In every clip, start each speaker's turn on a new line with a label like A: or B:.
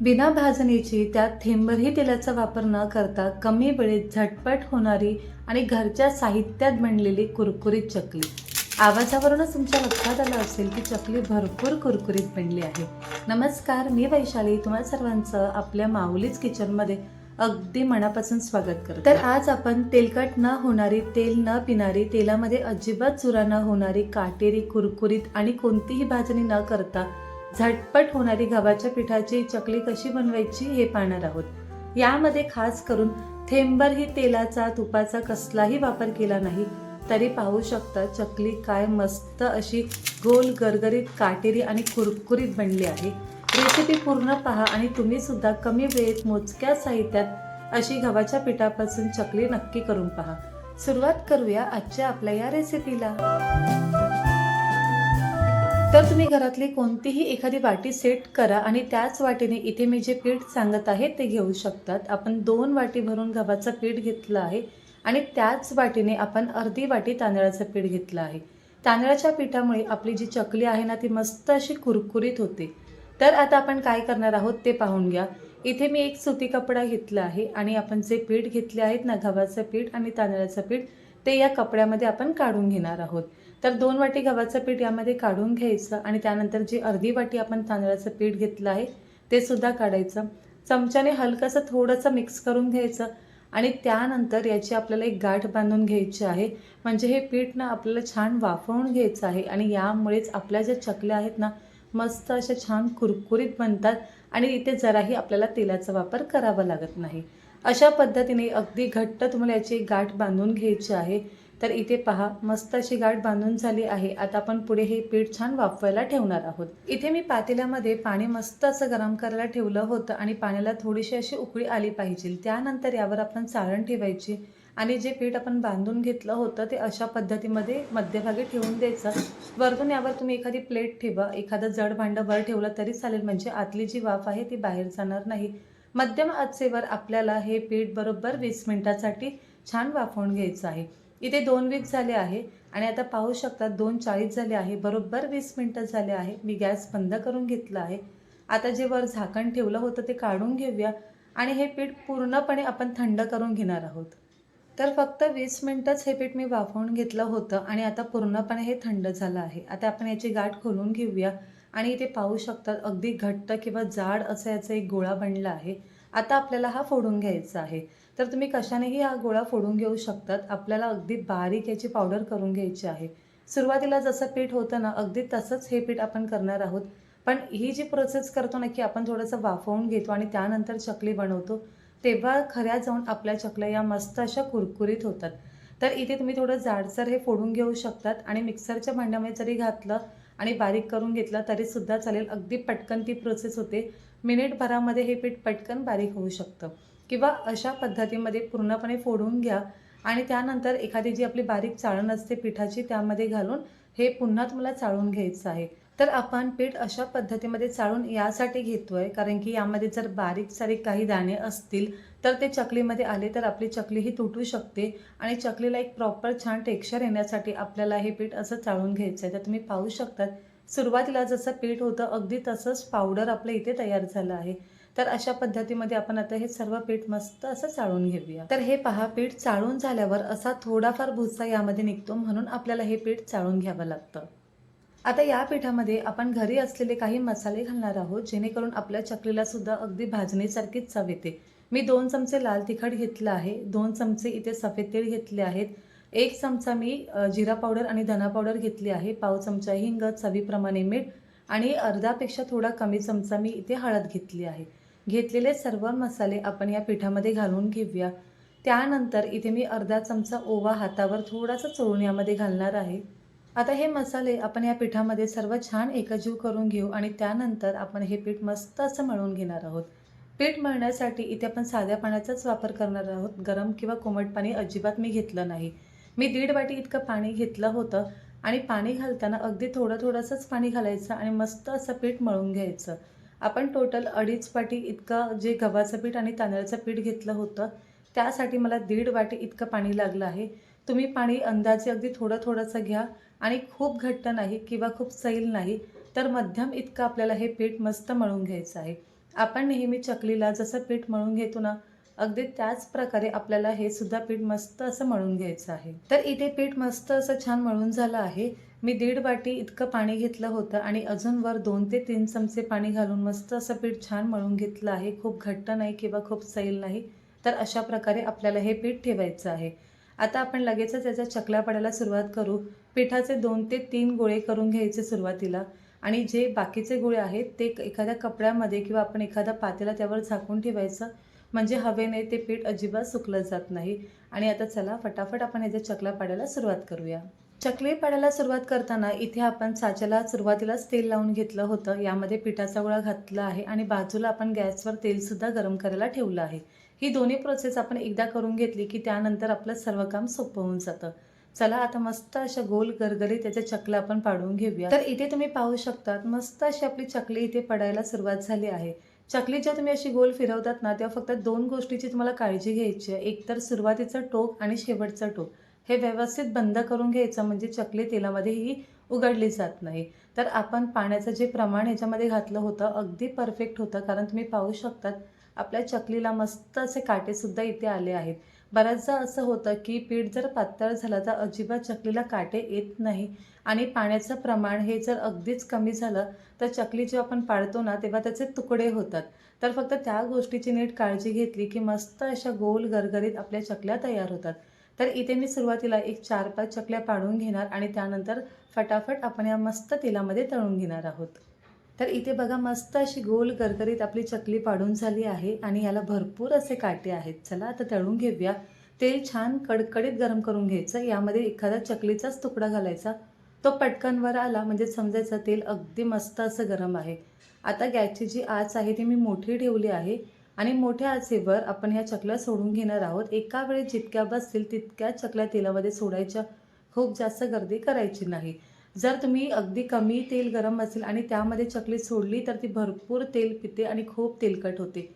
A: बिना भाजणीची त्यात थेंबरही तेलाचा वापर न करता कमी वेळेत झटपट होणारी आणि घरच्या साहित्यात बनलेली कुरकुरीत चकली. आवाजावरूनच तुमच्या लक्षात आलं असेल की चकली भरपूर कुरकुरीत बनली आहे. नमस्कार मी वैशाली. तुम्हा सर्वांचं आपल्या माऊलीच किचनमध्ये अगदी मनापासून स्वागत करतो. तर आज आपण तेलकट न होणारी तेल न पिणारी तेलामध्ये अजिबात चुरा न होणारी काटेरी कुरकुरीत आणि कोणतीही भाजणी न करता झटपट होणारी गव्हाच्या पिठाची चकली कशी बनवायची हे पाहणार आहोत. यामध्ये खास करून थेंबरही तेलाचा तुपाचा कसलाही वापर केला नाही तरी पाहू शकता चकली काय मस्त अशी गोल गरगरीत काटेरी आणि कुरकुरीत बनली आहे. रेसिपी पूर्ण पहा आणि तुम्ही सुद्धा कमी वेळेत मोजक्या साहित्यात अशी गव्हाच्या पिठापासून चकली नक्की करून पहा. सुरुवात करूया आजच्या आपल्या या रेसिपीला. तर तुम्ही घरातली कोणतीही एखादी वाटी सेट करा आणि त्याच वाटीने इथे मी जे पीठ सांगत आहे ते घेऊ शकतात. आपण दोन वाटी भरून गव्हाचं पीठ घेतलं आहे आणि त्याच वाटीने आपण अर्धी वाटी तांदळाचं पीठ घेतलं आहे. तांदळाच्या पिठामुळे आपली जी चकली आहे ना ती मस्त अशी कुरकुरीत होते. तर आता आपण काय करणार आहोत ते पाहून घ्या. इथे मी एक सुती कपडा घेतला आहे आणि आपण जे पीठ घेतले आहेत ना गव्हाचं पीठ आणि तांदळाचं पीठ ते या कपड्यामध्ये आपण काढून घेणार आहोत. तर दोन वाटी गव्हाचं पीठ यामध्ये काढून घ्यायचं आणि त्यानंतर जी अर्धी वाटी आपण तांदळाचं पीठ घेतलं आहे ते सुद्धा काढायचं. चमच्याने हलकंसं थोडंसं मिक्स करून घ्यायचं आणि त्यानंतर याची आपल्याला एक गाठ बांधून घ्यायची आहे. म्हणजे हे पीठ ना आपल्याला छान वाफवून घ्यायचं आहे आणि यामुळेच आपल्या ज्या चकल्या आहेत ना मस्त अशा छान कुरकुरीत बनतात आणि इथे जराही आपल्याला तेलाचा वापर करावा लागत नाही. अशा पद्धतीने अगदी घट्ट तुम्हाला याची एक गाठ बांधून घ्यायची आहे. तर इथे पहा मस्त अशी गाठ बांधून झाली आहे. आता आपण पुढे हे पीठ छान वाफवायला ठेवणार आहोत. इथे मी पातेल्यामध्ये पाणी मस्त असं गरम करायला ठेवलं होतं आणि पाण्याला थोडीशी अशी उकळी आली पाहिजे. त्यानंतर यावर आपण चाळण ठेवायची आणि जे पीठ आपण बांधून घेतलं होतं ते अशा पद्धतीमध्ये मध्यभागी ठेवून द्यायचं. वरतून यावर तुम्ही एखादी प्लेट ठेवा. एखादं जड भांडं वर ठेवलं तरी चालेल म्हणजे आतली जी वाफ आहे ती बाहेर जाणार नाही. मध्यम आचेवर आपल्याला हे पीठ बरोबर वीस मिनिटासाठी छान वाफवून घ्यायचं आहे. इथे दोन वीस झाले आहे आणि आता पाहू शकता दोन चाळीस झाले आहे. बरोबर वीस मिनटं झाले आहे. मी गॅस बंद करून घेतला आहे. आता जे वर झाकण ठेवलं होतं ते काढून घेऊया आणि हे पीठ पूर्णपणे आपण थंड करून घेणार आहोत. तर फक्त वीस मिनटंच हे पीठ मी वाफवून घेतलं होतं आणि आता पूर्णपणे हे थंड झालं आहे. आता आपण याची गाठ खोलून घेऊया आणि इथे पाहू शकतात अगदी घट्ट किंवा जाड असं याचा एक गोळा बनला आहे. आता आपल्याला हा फोडून घ्यायचा आहे. तर तुम्ही कशानेही हा गोळा फोडून घेऊ शकतात. आपल्याला अगदी बारीक याची पावडर करून घ्यायची आहे. सुरुवातीला जसं पीठ होतं ना अगदी तसंच हे पीठ आपण करणार आहोत. पण ही जी प्रोसेस करतो ना की आपण थोडंसं वाफवून घेतो आणि त्यानंतर चकली बनवतो तेव्हा खऱ्या जाऊन आपल्या चकल्या या मस्त अशा कुरकुरीत होतात. तर इथे तुम्ही थोडं जाडसर हे फोडून घेऊ शकतात आणि मिक्सरच्या भांड्यामध्ये जरी घातलं आणि बारीक करून घेतलं तरीसुद्धा चालेल. अगदी पटकन ती प्रोसेस होते. मिनिटभरामध्ये हे पीठ पटकन बारीक होऊ शकतं. किंवा अशा पद्धतीमध्ये पूर्णपणे फोडून घ्या आणि त्यानंतर एखादी जी आपली बारीक चाळण असते पिठाची त्यामध्ये घालून हे पुन्हा तुम्हाला चाळून घ्यायचं आहे. तर आपण पीठ अशा पद्धतीमध्ये चाळून यासाठी घेतोय कारण की यामध्ये जर बारीक सारीक काही दाणे असतील तर ते चकलीमध्ये आले तर आपली चकली ही तुटू शकते आणि चकलीला एक प्रॉपर छान टेक्स्चर येण्यासाठी आपल्याला हे पीठ असं चाळून घ्यायचं आहे तर तुम्ही पाहू शकतात सुरुवातीला जसं पीठ होतं अगदी तसंच पावडर आपलं इथे तयार झालं आहे. तर अशा पद्धतीमध्ये आपण आता हे सर्व पीठ मस्त असं चाळून घेऊया. तर हे पहा पीठ चाळून झाल्यावर असा थोडाफार भुसा यामध्ये निघतो म्हणून आपल्याला हे पीठ चाळून घ्यावं लागतं. आता या पिठामध्ये आपण घरी असलेले काही मसाले घालणार आहोत जेणेकरून आपल्या चकलीला सुद्धा अगदी भाजणीसारखीच चव येते. मी दोन चमचे लाल तिखट घेतलं आहे दोन चमचे इथे सफेद तेल घेतले आहेत एक चमचा मी जिरा पावडर आणि धना पावडर घेतली आहे. पाव चमचा हिंग चवीप्रमाणे मीठ आणि अर्धापेक्षा थोडा कमी चमचा मी इथे हळद घेतली आहे. घेतलेले सर्व मसाले आपण या पिठामध्ये घालून घेऊया. त्यानंतर इथे मी अर्धा चमचा ओवा हातावर थोडासा चोळून यामध्ये घालणार आहे. आता हे मसाले आपण या पिठामध्ये सर्व छान एकजीव करून घेऊ आणि त्यानंतर आपण हे पीठ मस्त असं मळून घेणार आहोत. पीठ मळण्यासाठी इथे आपण साध्या पाण्याचाच वापर करणार आहोत. गरम किंवा कोमट पाणी अजिबात मी घेतलं नाही. मी दीड वाटी इतकं पाणी घेतलं होतं आणि पाणी घालताना अगदी थोडं थोडंसंच पाणी घालायचं आणि मस्त असं पीठ मळून घ्यायचं. आपण टोटल अडीच वाटी इतकं जे गव्हाचं पीठ आणि तांदळाचं पीठ घेतलं होतं त्यासाठी मला दीड वाटी इतकं पाणी लागलं आहे. तुम्ही पाणी अंदाजे अगदी थोडं थोडंसं घ्या आणि खूप घट्ट नाही किंवा खूप सैल नाही तर मध्यम इतकं आपल्याला हे पीठ मस्त मळून घ्यायचं आहे. आपण नेहमी चकलीला जसं पीठ मळून घेतो ना अगदी त्याच प्रकारे आपल्याला हे सुद्धा पीठ मस्त असं मळून घ्यायचं आहे. तर इथे पीठ मस्त असं छान मळून झालं आहे. मी दीड वाटी इतकं पाणी घेतलं होतं आणि अजून वर दोन ते तीन चमचे पाणी घालून मस्त असं पीठ छान मळून घेतलं आहे. खूप घट्ट नाही किंवा खूप सैल नाही. तर अशा प्रकारे आपल्याला हे पीठ ठेवायचं आहे. आता आपण लगेचच याच्या चकल्या पडायला सुरुवात करू. पिठाचे दोन ते तीन गोळे करून घ्यायचे सुरुवातीला. आणि जे बाकीचे गोळे आहेत ते एखाद्या कपड्यामध्ये किंवा आपण एखाद्या पातेला त्यावर झाकून ठेवायचं. म्हणजे हवेने ते पीठ अजिबात सुकलं जात नाही. आणि आता चला फटाफट आपण ह्याच्या चकल्या पाडायला सुरुवात करूया. चकली पाडायला सुरुवात करताना इथे आपण साच्याला सुरुवातीलाच तेल लावून घेतलं होतं. यामध्ये पिठाचा गोळा घातला आहे आणि बाजूला आपण गॅसवर तेलसुद्धा गरम करायला ठेवलं आहे. ही दोन्ही प्रोसेस आपण एकदा करून घेतली की त्यानंतर आपलं सर्व काम सोपं होऊन जातं. चला आता मस्त अशा गोल गरगरी त्याच्या चकल्या आपण पाडून घेऊया. तर इथे तुम्ही पाहू शकतात मस्त अशी आपली चकली इथे पडायला सुरुवात झाली आहे. चकली तुम्ही अशी गोल फिरवतात ना तेव्हा फक्त दोन गोष्टीची तुम्हाला काळजी घ्यायची आहे. एक तर सुरुवातीचं टोक आणि शेवटचं टोक. हे व्यवस्थित बंद करून घ्यायचं म्हणजे चकली तेलामध्ये ही उघडली जात नाही. तर आपण पाण्याचं जे प्रमाण ह्याच्यामध्ये घातलं होतं अगदी परफेक्ट होतं कारण तुम्ही पाहू शकतात आपल्या चकलीला मस्त असे काटेसुद्धा इथे आले आहेत. बऱ्याचदा असं होतं की पीठ जर पातळ झालं तर अजिबात चकलीला काटे येत नाही. आणि पाण्याचं प्रमाण हे जर अगदीच कमी झालं तर चकली जेव्हा आपण पाडतो ना तेव्हा त्याचे तुकडे होतात. तर फक्त त्या गोष्टीची नीट काळजी घेतली की मस्त अशा गोल गरगरीत आपल्या चकल्या तयार होतात. तर इथे मी सुरुवातीला एक चार पाच चकल्या पाडून घेणार आणि त्यानंतर फटाफट आपण या मस्त तेलामध्ये तळून घेणार आहोत. तर इथे बघा मस्त अशी गोल करकरीत आपली चकली पाडून झाली आहे आणि याला भरपूर असे काटे आहेत. चला आता तळून घेऊया. तेल छान कडकडीत गरम करून घ्यायचं. यामध्ये एखादा चकलीचाच तुकडा घालायचा. तो पटकन वर आला म्हणजे समजायचं तेल अगदी मस्त असं गरम आहे. आता गॅसची जी आच आहे ती मी मोठी ठेवली आहे. आणि मोठ्या आचेवर आपण ह्या चकल्या सोडून घेणार आहोत. एका वेळी जितक्या बसतील तितक्या चकल्या तेलामध्ये सोडायच्या. खूप जास्त गर्दी करायची नाही. जर तुम्ही अगदी कमी तेल गरम असेल आणि त्यामध्ये चकली सोडली तर ती भरपूर तेल पिते आणि खूप तेलकट होते.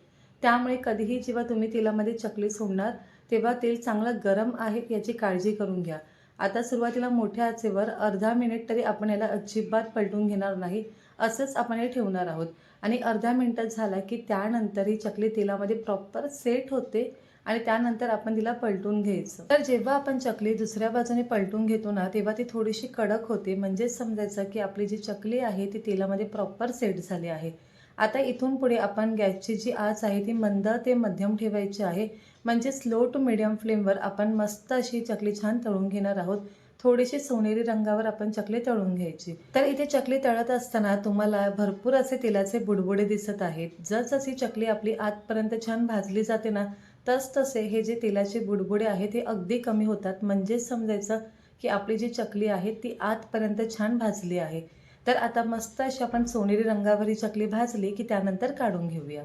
A: त्यामुळे कधीही जेव्हा तुम्ही तेलामध्ये चकली सोडणार तेव्हा तेल चांगलं गरम आहे याची काळजी करून घ्या. आता सुरुवातीला मोठ्या आचेवर अर्धा मिनिट तरी आपण याला अजिबात पलटून घेणार नाही असंच आपण हे ठेवणार आहोत. आणि अर्धा मिनिटात झाला की त्यानंतर ही चकली तेलामध्ये प्रॉपर सेट होते. आणि त्यानंतर आपण तिला पलटून घ्यायचं. तर जेव्हा आपण चकली दुसऱ्या बाजूने पलटून घेतो ना तेव्हा ती थोडीशी कडक होते. म्हणजेच समजायचं की आपली जी चकली आहे ती तेलामध्ये प्रॉपर सेट झाली आहे. आता इथून पुढे आपण गॅसची जी आच आहे ती मंद ते मध्यम ठेवायची आहे. म्हणजे स्लो टू मिडियम फ्लेमवर आपण मस्त अशी चकली छान तळून घेणार आहोत. थोडीशी सोनेरी रंगावर आपण चकली तळून घ्यायची. तर इथे चकली तळत असताना तुम्हाला भरपूर असे तेलाचे बुडबुडे दिसत आहेत. जसजशी चकली आपली आतपर्यंत छान भाजली जाते ना तसतसे हे जे तेलाचे बुडबुडे आहेत ते अगदी कमी होतात. म्हणजेच समजायचं की आपली जी चकली आहे ती आतपर्यंत छान भाजली आहे. तर आता मस्त अशी आपण सोनेरी रंगावर ही चकली भाजली की त्यानंतर काढून घेऊया.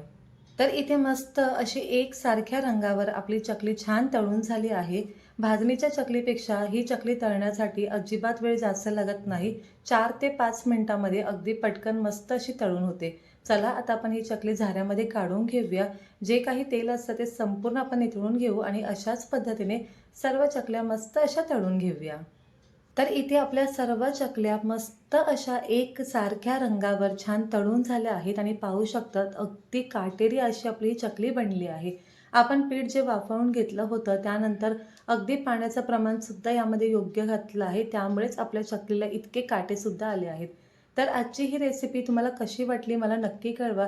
A: तर इथे मस्त अशी एक सारख्या रंगावर आपली चकली छान तळून झाली आहे. भाजणीच्या चकलीपेक्षा ही चकली तळण्यासाठी अजिबात वेळ जास्त लागत नाही. चार ते पाच मिनिटामध्ये अगदी पटकन मस्त अशी तळून होते. चला आता आपण ही चकली झाऱ्यामध्ये काढून घेऊया. जे काही तेल असतं ते संपूर्ण आपण निथळून घेऊ आणि अशाच पद्धतीने सर्व चकल्या मस्त अशा तळून घेऊया. तर इथे आपल्या सर्व चकल्या मस्त अशा एक सारख्या रंगावर छान तळून झाल्या आहेत आणि पाहू शकतात अगदी काटेरी अशी आपली ही चकली बनली आहे. आपण पीठ जे वाफवून घेतलं होतं त्यानंतर अगदी पाण्याचं प्रमाणसुद्धा यामध्ये योग्य घातलं आहे. त्यामुळेच आपल्या चकलीला इतके काटेसुद्धा आले आहेत. तर आजची ही रेसिपी तुम्हाला कशी वाटली मला नक्की कळवा.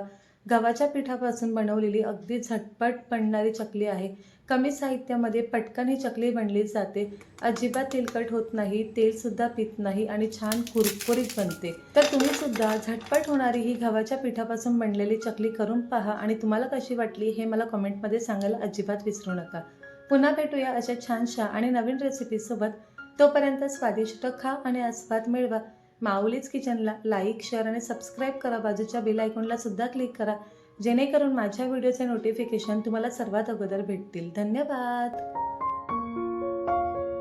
A: गव्हाच्या पिठापासून बनवलेली अगदी झटपट बनणारी चकली आहे. कमी साहित्यामध्ये पटकन ही चकली बनली जाते. अजिबात तेलकट होत नाही तेलसुद्धा पित नाही आणि छान कुरकुरीत बनते. तर तुम्ही सुद्धा झटपट होणारी ही गव्हाच्या पिठापासून बनलेली चकली करून पहा आणि तुम्हाला कशी वाटली हे मला कमेंटमध्ये सांगायला अजिबात विसरू नका. पुन्हा भेटूया अशा छानशा आणि नवीन रेसिपीसोबत तोपर्यंत स्वादिष्ट खा आणि आस्वाद मिळवा. माऊलीच किचनला लाईक शेअर आणि सबस्क्राईब करा. बाजूच्या बेल आयकॉनला सुद्धा क्लिक करा. जेणेकरून माझ्या व्हिडिओचे नोटिफिकेशन तुम्हाला सर्वात अगोदर भेटतील. धन्यवाद.